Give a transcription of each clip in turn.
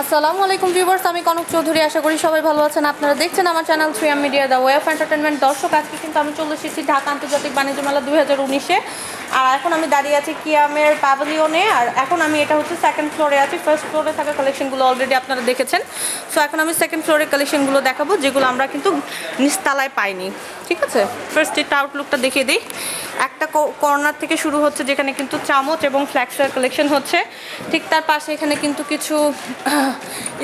আসসালামু আলাইকুম ভিউয়ার্স, আমি কনক চৌধুরী। আশা করি সবাই ভালো আছেন। আপনারা দেখছেন আমার channel three M media the way of entertainment. দর্শক, আজকে কিন্তু আমি চলে এসেছি ঢাকা আন্তর্জাতিক বাণিজ্য মেলা দু হাজার উনিশে। আর এখন আমি দাঁড়িয়ে আছি কিয়ামের প্যাভিলিয়নে আর এখন আমি এটা হচ্ছে সেকেন্ড ফ্লোরে আছি। ফার্স্ট ফ্লোরে থাকা কালেকশনগুলো অলরেডি আপনারা দেখেছেন। সো এখন আমি সেকেন্ড ফ্লোরের কালেকশনগুলো দেখাবো, যেগুলো আমরা কিন্তু নিচতলায় পাইনি। ঠিক আছে? ফার্স্ট এটা আউটলুকটা দেখিয়ে দিই। একটা কর্নার থেকে শুরু হচ্ছে, যেখানে কিন্তু চামচ এবং ফ্ল্যাক্সের কালেকশন হচ্ছে। ঠিক তার পাশে এখানে কিন্তু কিছু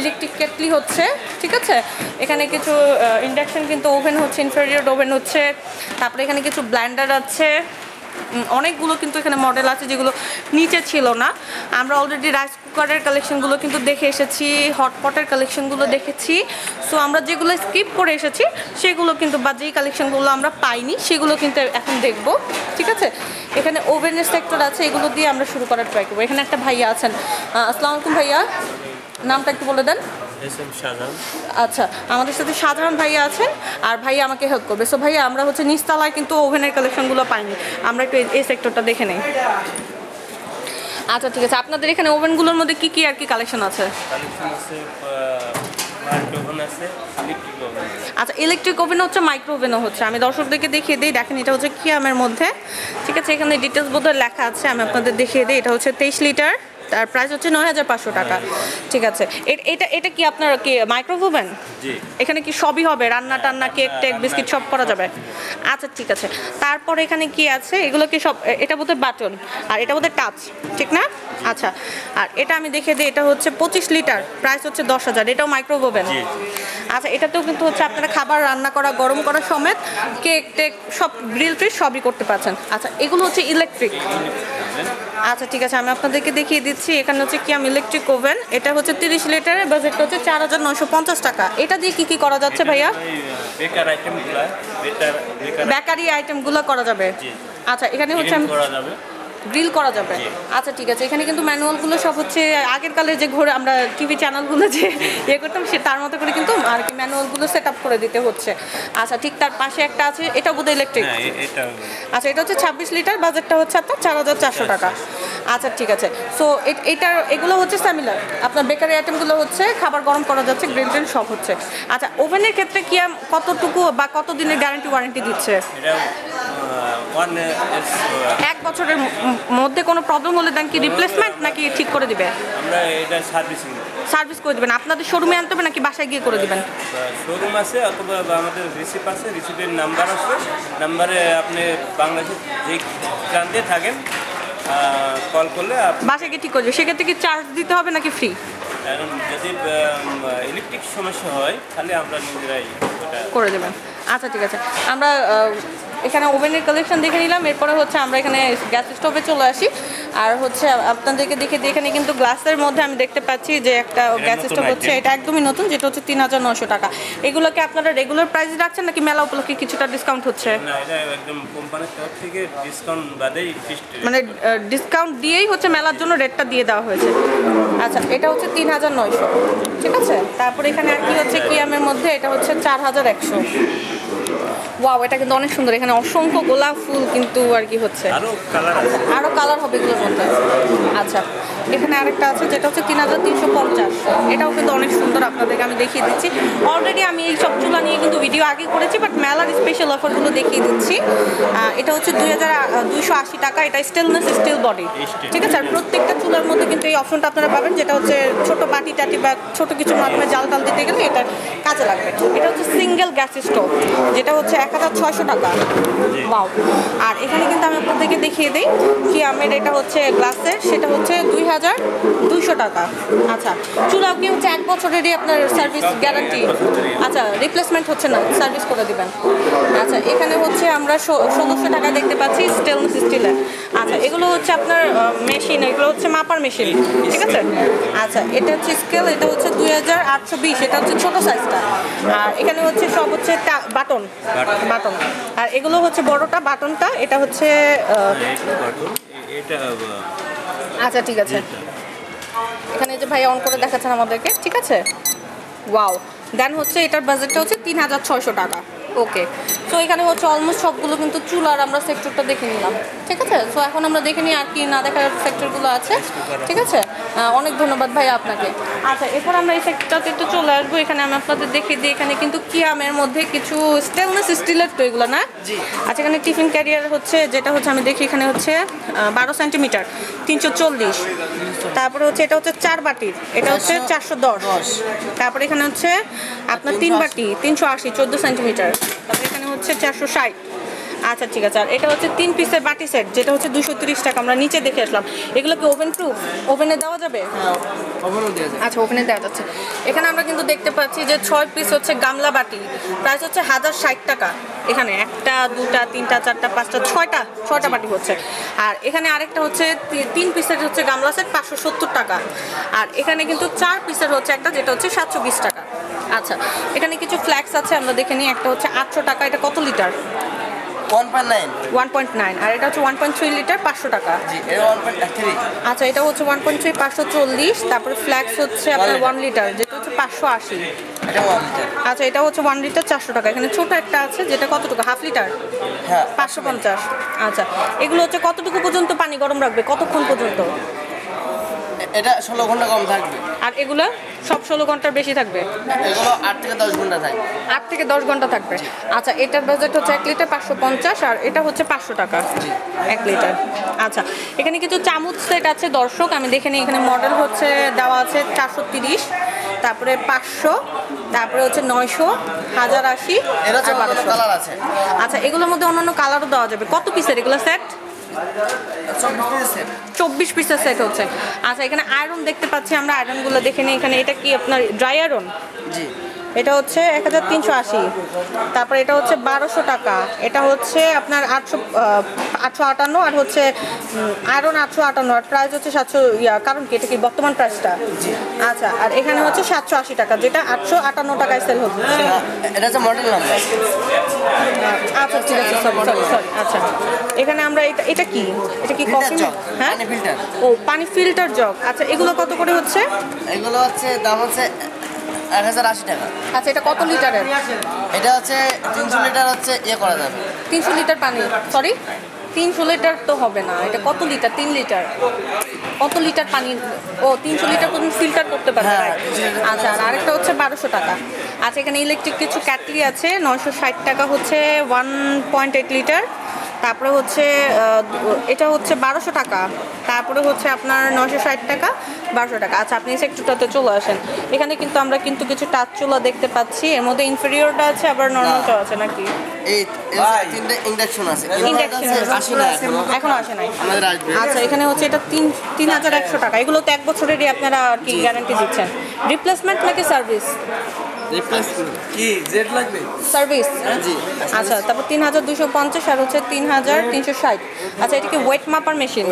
ইলেকট্রিক কেটলি হচ্ছে। ঠিক আছে? এখানে কিছু ইন্ডাকশন কিন্তু ওভেন হচ্ছে ইনফেরিয়র ওভেন হচ্ছে। তারপরে এখানে কিছু ব্ল্যান্ডার আছে। অনেকগুলো কিন্তু এখানে মডেল আছে যেগুলো নিচে ছিল না। আমরা অলরেডি রাইস কুকারের কালেকশনগুলো কিন্তু দেখে এসেছি হটপটের কালেকশনগুলো দেখেছি। সো আমরা যেগুলো স্কিপ করে এসেছি, সেগুলো কিন্তু বা যেই কালেকশনগুলো আমরা পাইনি, সেগুলো কিন্তু এখন দেখব, ঠিক আছে? এখানে ওভেনের সেক্টর আছে, এগুলো দিয়ে আমরা শুরু করার ট্রাই করব। এখানে একটা ভাইয়া আছেন। আসসালামু আলাইকুম ভাইয়া, নামটা একটু বলে দেন। আচ্ছা আমাদের সাথে সাধারণ ভাইয়া আছেন আর ভাইয়া আমাকে হেল্প করবে। সো ভাইয়া আমরা হচ্ছে নিচতলায় কিন্তু ওভেনের কালেকশনগুলো পাইনি। আমরা একটু এই- সেক্টরটা দেখে নেই। আচ্ছা ঠিক আছে। আপনাদের এখানে ওভেনগুলোর মধ্যে কি কি আর কি কালেকশন আছে? আচ্ছা ইলেকট্রিক ওভেন হচ্ছে মাইক্রো ওভেনও হচ্ছে। আমি দর্শকদেরকে দেখিয়ে দিই। দেখেন এটা হচ্ছে কিয়ামের মধ্যে? ঠিক আছে এখানে ডিটেলস বোধহয় লেখা আছে। আমি আপনাদের দেখিয়ে দিই। এটা হচ্ছে তেইশ লিটার তার প্রাইস হচ্ছে নয় হাজার পাঁচশো টাকা। ঠিক আছে। এটা এটা কি আপনার কি মাইক্রো ওভেন এখানে কি সবই হবে? রান্না টান্না কেক টেক বিস্কিট সব করা যাবে? আচ্ছা ঠিক আছে। তারপর এখানে কি আছে? এগুলো কি সব এটা বোধহয় বাটন। আর এটা বোধহয় টাচ। ঠিক না? আচ্ছা। আর এটা আমি দেখে দিই এটা হচ্ছে পঁচিশ লিটার। প্রাইস হচ্ছে দশ হাজার। এটাও মাইক্রো ওভেন আচ্ছা এটাতেও কিন্তু হচ্ছে আপনারা খাবার রান্না করা গরম করা সমেত কেক টেক সব গ্রিল ট্রিল সবই করতে পারছেন। আচ্ছা এগুলো হচ্ছে ইলেকট্রিক আচ্ছা ঠিক আছে আমি আপনাদেরকে দেখিয়ে দিচ্ছি। এখানে হচ্ছে কিয়াম ইলেকট্রিক ওভেন এটা হচ্ছে তিরিশ লিটারের বাজেটটা হচ্ছে চার হাজার নশো পঞ্চাশ টাকা। এটা দিয়ে কী কী করা যাচ্ছে ভাইয়া? বেকার আইটেমগুলো করা যাবে। আচ্ছা এখানে হচ্ছে আমি করা যাবে। গ্রিল করা যাবে। আচ্ছা ঠিক আছে। এখানে কিন্তু ম্যানুয়ালগুলো সব হচ্ছে আগের কালে যে ঘোরে আমরা টিভি চ্যানেলগুলো যে ইয়ে করতাম সে তার মতো করে কিন্তু আর কি ম্যানুয়ালগুলো সেট আপ করে দিতে হচ্ছে। আচ্ছা ঠিক তার পাশে একটা আছে এটা বোধহয় ইলেকট্রিক হ্যাঁ এটা আচ্ছা এটা হচ্ছে ছাব্বিশ লিটার বাজেটটা হচ্ছে আপনার চার হাজার চারশো টাকা। আচ্ছা ঠিক আছে। সো এটার এগুলো হচ্ছে স্যামিলার আপনার বেকারি আইটেমগুলো হচ্ছে খাবার গরম করা যাচ্ছে গ্রিল ট্রিল সব হচ্ছে। আচ্ছা ওভেনের ক্ষেত্রে কি কতটুকু বা কত দিনের গ্যারান্টি ওয়ারেন্টি দিচ্ছে? এটা এক বছরের ম- ম- মধ্যে কোনো প্রবলেম হলে দেন কি রিপ্লেসমেন্ট নাকি ঠিক করে দিবে? আমরা এটা সার্ভিসিং সার্ভিস করে দিবেন। আপনাদের শোরুমে আনতে হবে নাকি বাসায় গিয়ে করে দিবেন? শোরুম আছে অথবা আমাদের রিসিপ আছে রিসিপের নাম্বার আছে। নাম্বারে আপনি বাংলাদেশের যে প্রান্তে থাকেন কল করলে বাসায় গিয়ে ঠিক করে দিবে সেক্ষেত্রে কি চার্জ দিতে হবে নাকি ফ্রি এখন যদি ইলেকট্রিক সমস্যা হয় তাহলে আমরা নিজেরাই করে দেবেন। আচ্ছা ঠিক আছে। আমরা এখানে ওভেনের কালেকশন দেখে নিলাম। এরপরে হচ্ছে আমরা এখানে গ্যাস স্টোভে চলে আসি। আর হচ্ছে আপনাদেরকে দেখে দিয়ে এখানে কিন্তু গ্লাসের মধ্যে আমি দেখতে পাচ্ছি যে একটা গ্যাস স্টোভ হচ্ছে। এটা একদমই নতুন যেটা হচ্ছে তিন হাজার নশো টাকা। এগুলোকে আপনারা রেগুলার প্রাইস রাখছেন নাকি মেলা উপলক্ষে কিছুটা ডিসকাউন্ট হচ্ছে? মানে ডিসকাউন্ট দিয়েই হচ্ছে মেলার জন্য রেটটা দিয়ে দেওয়া হয়েছে। আচ্ছা এটা হচ্ছে তিন হাজার নয়শো। ঠিক আছে? তারপর এখানে আর কি হচ্ছে কিয়ামের মধ্যে? এটা হচ্ছে চার হাজার একশো। ওয়াও এটা কিন্তু অনেক সুন্দর। এখানে অসংখ্য গোলাপ ফুল কিন্তু আর কি হচ্ছে। আরও কালার আছে। আরও কালার হবে এগুলোর মধ্যে। আচ্ছা এখানে আরেকটা আছে যেটা হচ্ছে তিন হাজার তিনশো পঞ্চাশ। এটাও কিন্তু অনেক সুন্দর আপনাদেরকে আমি দেখিয়ে দিচ্ছি। অলরেডি আমি এই সব চুলা নিয়ে কিন্তু ভিডিও আগে করেছি বাট মেলার স্পেশাল অফারগুলো দেখিয়ে দিচ্ছি। এটা হচ্ছে দুই হাজার দুইশো আশি টাকা। এটা স্টেলনেস স্টিল বডি ঠিক আছে? আর প্রত্যেকটা চুলার মধ্যে কিন্তু এই অপশনটা আপনারা পাবেন যেটা হচ্ছে ছোট বাটি টাটি বা ছোট কিছুর মাধ্যমে জাল টাল দিতে গেলে এটা কাজে লাগবে। এটা হচ্ছে সিঙ্গেল গ্যাস স্টোভ যেটা হচ্ছে এক হাজার ছয়শো টাকা। ওয়াও আর এখানে কিন্তু আমি আপনাদেরকে দেখিয়ে দিই কি আমের এটা হচ্ছে গ্লাসের সেটা হচ্ছে দুই হাজার দুইশো টাকা। আচ্ছা চুলাও কি হচ্ছে এক বছরেরই আপনার সার্ভিস গ্যারান্টি আচ্ছা রিপ্লেসমেন্ট হচ্ছে না সার্ভিস করে দিবেন। আচ্ছা এখানে হচ্ছে আমরা ষোলোশো টাকা দেখতে পাচ্ছি স্টেনলেস স্টিলের আচ্ছা এগুলো হচ্ছে আপনার মেশিন এগুলো হচ্ছে মাপার মেশিন ঠিক আছে? আচ্ছা এটা হচ্ছে স্কেল এটা হচ্ছে দুই হাজার আটশো বিশ এটা হচ্ছে ছোটো সাইজটা আর এখানে হচ্ছে সব হচ্ছে বাটন। বাটন। আর এগুলো হচ্ছে বড়টা বাটনটা এটা হচ্ছে আচ্ছা ঠিক আছে। এখানে যে ভাই অন করে দেখাচ্ছেন আমাদেরকে ঠিক আছে? ওয়াও দেন হচ্ছে এটার বাজেটটা হচ্ছে তিন হাজার ছয়শো টাকা। ওকে সো এখানে হচ্ছে অলমোস্ট সবগুলো কিন্তু চুলার আমরা সেক্টরটা দেখে নিলাম। ঠিক আছে? সো এখন আমরা দেখে নিই আর কি না দেখার সেক্টরগুলো আছে। ঠিক আছে? অনেক ধন্যবাদ ভাই আপনাকে। আচ্ছা এরপর আমরা এই সেক্টরটাতে একটু চলে আসব। এখানে আমি আপনাদের দেখিয়ে দিই এখানে কিন্তু কিয়ামের মধ্যে কিছু স্টেনলেস স্টিলের তো এগুলো না? আচ্ছা এখানে টিফিন ক্যারিয়ার হচ্ছে যেটা হচ্ছে আমি দেখি এখানে হচ্ছে বারো সেন্টিমিটার তিনশো চল্লিশ। তারপরে হচ্ছে এটা হচ্ছে চার বাটির এটা হচ্ছে চারশো দশ। তারপরে এখানে হচ্ছে আপনার তিন বাটি তিনশো আশি চোদ্দ সেন্টিমিটার তারপরে এখানে হচ্ছে চারশো ষাট। আচ্ছা ঠিক আছে। আর এটা হচ্ছে তিন পিসের বাটি সেট যেটা হচ্ছে দুশো টাকা। আমরা নিচে দেখে আসলাম। এগুলো কি ওভেন প্রুফ ওভেনে দেওয়া যাবে? আচ্ছা ওখানে দেওয়া যাচ্ছে। এখানে আমরা কিন্তু দেখতে পাচ্ছি যে ছয় পিস হচ্ছে গামলা বাটি। প্রাইস হচ্ছে হাজার ষাট টাকা। এখানে একটা দুটা তিনটা চারটা পাঁচটা ছয়টা ছয়টা বাটি হচ্ছে। আর এখানে আরেকটা হচ্ছে তিন পিসের হচ্ছে গামলা সেট পাঁচশো সত্তর টাকা। আর এখানে কিন্তু চার পিসের হচ্ছে একটা যেটা হচ্ছে সাতশো বিশ টাকা। আচ্ছা এখানে কিছু ফ্ল্যাক্স আছে আমরা দেখে নিই। একটা হচ্ছে আটশো টাকা এটা কত litre? One point nine one point nine আর এটা হচ্ছে ওয়ান পয়েন্ট থ্রি লিটার পাঁচশো টাকা। জি এটা আচ্ছা হচ্ছে তারপরে ফ্ল্যাক্স হচ্ছে আপনার লিটার যেটা হচ্ছে এটা লিটার আচ্ছা এটা হচ্ছে লিটার চারশো টাকা। এখানে ছোট একটা আছে যেটা কতটুকু হাফ লিটার? হ্যাঁ আচ্ছা এগুলো হচ্ছে কতটুকু পর্যন্ত পানি গরম রাখবে? কতক্ষণ পর্যন্ত? এটা ষোলো ঘণ্টা কম থাকবে। আর এগুলো সব ষোলো ঘণ্টার বেশি থাকবে? আট থেকে দশ ঘণ্টা থাকবে আট থেকে দশ ঘণ্টা থাকবে। আচ্ছা এটার বাজেট হচ্ছে এক লিটার পাঁচশো পঞ্চাশ আর এটা হচ্ছে পাঁচশো টাকা। এক লিটার আচ্ছা এখানে কিছু চামচ সেট আছে দর্শক আমি দেখে নিই এখানে মডেল হচ্ছে দেওয়া আছে চারশো তিরিশ তারপরে পাঁচশো তারপরে হচ্ছে নয়শো হাজার আশি আচ্ছা এগুলোর মধ্যে অন্যান্য কালারও দেওয়া যাবে। কত পিসের এগুলো সেট চব্বিশ পিসের সেট হচ্ছে। আচ্ছা এখানে আয়রন দেখতে পাচ্ছি আমরা। আয়রনগুলো দেখে নিই। এখানে এটা কি আপনার ড্রাই আয়রন জি। এটা হচ্ছে এক হাজার তিনশো আশি। তারপরে এটা হচ্ছে বারোশো টাকা। এটা হচ্ছে আপনার আটশো আটশো আটান্ন আর হচ্ছে আয়রন আটশো আটান্ন। আর প্রাইস হচ্ছে সাতশো ইয়া কারণ কি? এটা কি বর্তমান প্রাইসটা আচ্ছা আর এখানে হচ্ছে সাতশো আশি টাকা যেটা আটশো আটান্ন টাকায় সেল হচ্ছে। এটা হচ্ছে মডেল নাম্বার আচ্ছা ঠিক আছে সরি সরি সরি আচ্ছা। এখানে আমরা এটা এটা কি? এটা কি কফি হ্যাঁ? ও পানি ফিল্টার জগ। আচ্ছা এগুলো কত করে হচ্ছে? এগুলো হচ্ছে দাম হচ্ছে এক হাজার আশি টাকা। আচ্ছা এটা কত লিটারের? এটা হচ্ছে তিনশো লিটার হচ্ছে ইয়ে করা যাবে। তিনশো লিটার পানি সরি তিনশো লিটার তো হবে না। এটা কত লিটার? তিন লিটার। কত লিটার পানি? ও তিনশো লিটার পর্যন্ত ফিল্টার করতে পারবে হ্যাঁ, আচ্ছা আর আরেকটা হচ্ছে বারোশো টাকা। আচ্ছা এখানে ইলেকট্রিক কিছু ক্যাটলি আছে নয়শো ষাট টাকা হচ্ছে ওয়ান পয়েন্ট এইট লিটার তারপরে হচ্ছে এটা হচ্ছে বারোশো টাকা। তারপরে হচ্ছে আপনার নশো ষাট টাকা বারোশো টাকা। আচ্ছা আপনি সেক্টরটাতে চলে আসেন। এখানে কিন্তু আমরা কিন্তু কিছু টাচ চুলা দেখতে পাচ্ছি। এর মধ্যে ইনফেরিয়রটা আছে আবার নর্মালটা আছে নাকি? ইন্ডাকশন আছে। আসি এখনও? নাই। আচ্ছা এখানে হচ্ছে এটা তিন তিন হাজার একশো টাকা। এগুলো তো এক বছরেরই আপনারা আর কি গ্যারান্টি দিচ্ছেন। রিপ্লেসমেন্ট নাকি সার্ভিস রিপ্লেস কি জেড লাগবে? সার্ভিস জি। আচ্ছা তারপর তিন হাজার দুশো পঞ্চাশ আর হচ্ছে তিন হাজার তিনশো ষাট। আচ্ছা এটা কি ওয়েট মাপার মেশিন।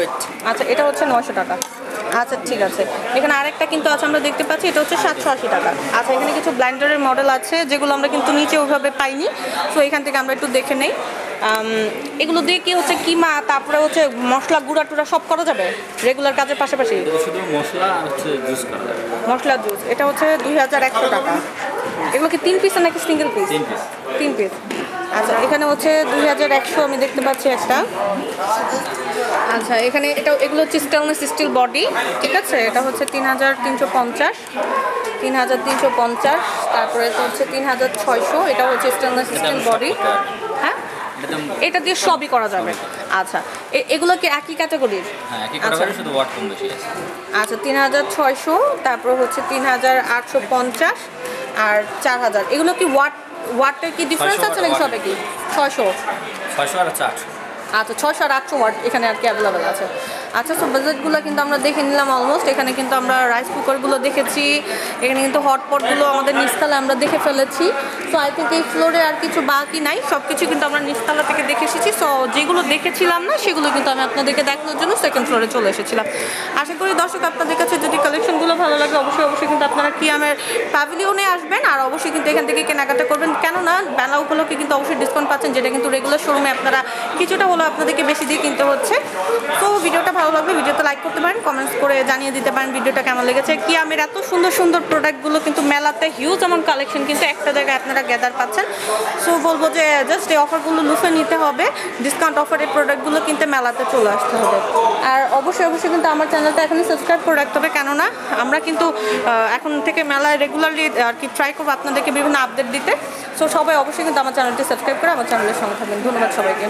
আচ্ছা এটা হচ্ছে নশো টাকা। আচ্ছা ঠিক আছে। এখানে আরেকটা কিন্তু আছে আমরা দেখতে পাচ্ছি এটা হচ্ছে সাতশো আশি টাকা। আচ্ছা এখানে কিছু ব্লাইন্ডারের মডেল আছে যেগুলো আমরা কিন্তু নিচে ওইভাবে পাইনি। তো এখান থেকে আমরা একটু দেখে নেই। এগুলো দিয়ে কি হচ্ছে কিমা তারপরে হচ্ছে মশলা গুঁড়া টুড়া সব করা যাবে? রেগুলার কাজের পাশাপাশি? মশলা আর হচ্ছে জুস মশলা জুস এটা হচ্ছে দুই হাজার একশো টাকা। এগুলো কি তিন পিস নাকি সিঙ্গেল পিস তিন পিস আচ্ছা এখানে হচ্ছে দুই হাজার একশো আমি দেখতে পাচ্ছি একটা। আচ্ছা এখানে এটা এগুলো হচ্ছে স্টেনলেস স্টিল বডি ঠিক আছে? এটা হচ্ছে তিন হাজার তিনশো পঞ্চাশ তিন হাজার তিনশো পঞ্চাশ তারপরে হচ্ছে তিন হাজার ছয়শো এটা হচ্ছে স্টেনলেস স্টিল বডি হ্যাঁ? এটা দিয়ে সবই করা যাবে। আচ্ছা এগুলো কি একই ক্যাটাগরির আচ্ছা। আচ্ছা তিন হাজার ছয়শো তারপর হচ্ছে তিন হাজার আটশো পঞ্চাশ আর চার হাজার। এগুলো কি ওয়াট ওয়াটের কি ডিফারেন্স আছে নাকি। সবে কি? ছয়শো। ছয়শো আর হচ্ছে আটশো আচ্ছা ছয়শো আর আটশো ওয়াট এখানে আর কি অ্যাভেলেবেল আছে। আচ্ছা সো বাজেটগুলো কিন্তু আমরা দেখে নিলাম অলমোস্ট এখানে কিন্তু আমরা রাইস কুকারগুলো দেখেছি। এখানে কিন্তু হটপটগুলো আমাদের নিচতলা আমরা দেখে ফেলেছি। সো আই থিঙ্ক এই ফ্লোরে আর কিছু বাকি নাই। সব কিছু কিন্তু আমরা নিচতলা থেকে দেখে এসেছি। সো যেগুলো দেখেছিলাম না সেগুলো কিন্তু আমি আপনাদেরকে দেখানোর জন্য সেকেন্ড ফ্লোরে চলে এসেছিলাম। আশা করি দর্শক আপনাদের কাছে যদি কালেকশনগুলো ভালো লাগে অবশ্যই অবশ্যই কিন্তু কিয়ামের প্যাভিলিয়নে আসবেন আর অবশ্যই কিন্তু এখান থেকে কেনাকাটা করবেন। কেননা বেলা উপলক্ষে কিন্তু অবশ্যই ডিসকাউন্ট পাচ্ছেন, যেটা কিন্তু রেগুলার শোরুমে আপনারা কিছুটা হলেও আপনাদেরকে বেশি দিয়ে কিনতে হচ্ছে। তো ভিডিওটা ভালো লাগবে ভিডিওতে লাইক করতে পারেন কমেন্টস করে জানিয়ে দিতে পারেন ভিডিওটা কেমন লেগেছে। কিয়ামের এত সুন্দর সুন্দর প্রোডাক্টগুলো কিন্তু মেলাতে হিউজ এমন কালেকশন কিন্তু একটা জায়গায় আপনারা গ্যাদার পাচ্ছেন। সো বলব যে জাস্ট এই অফারগুলো লুফে নিতে হবে ডিসকাউন্ট অফারের প্রোডাক্টগুলো কিনতে মেলাতে চলে আসতে হবে। আর অবশ্যই অবশ্যই কিন্তু আমার চ্যানেলটা এখনই সাবস্ক্রাইব করে রাখতে হবে, কেননা আমরা কিন্তু এখন থেকে মেলায় রেগুলারলি আর কি ট্রাই করব আপনাদেরকে বিভিন্ন আপডেট দিতে। সো সবাই অবশ্যই কিন্তু আমার চ্যানেলটি সাবস্ক্রাইব করে আমার চ্যানেলের সঙ্গে থাকবেন। ধন্যবাদ সবাইকে।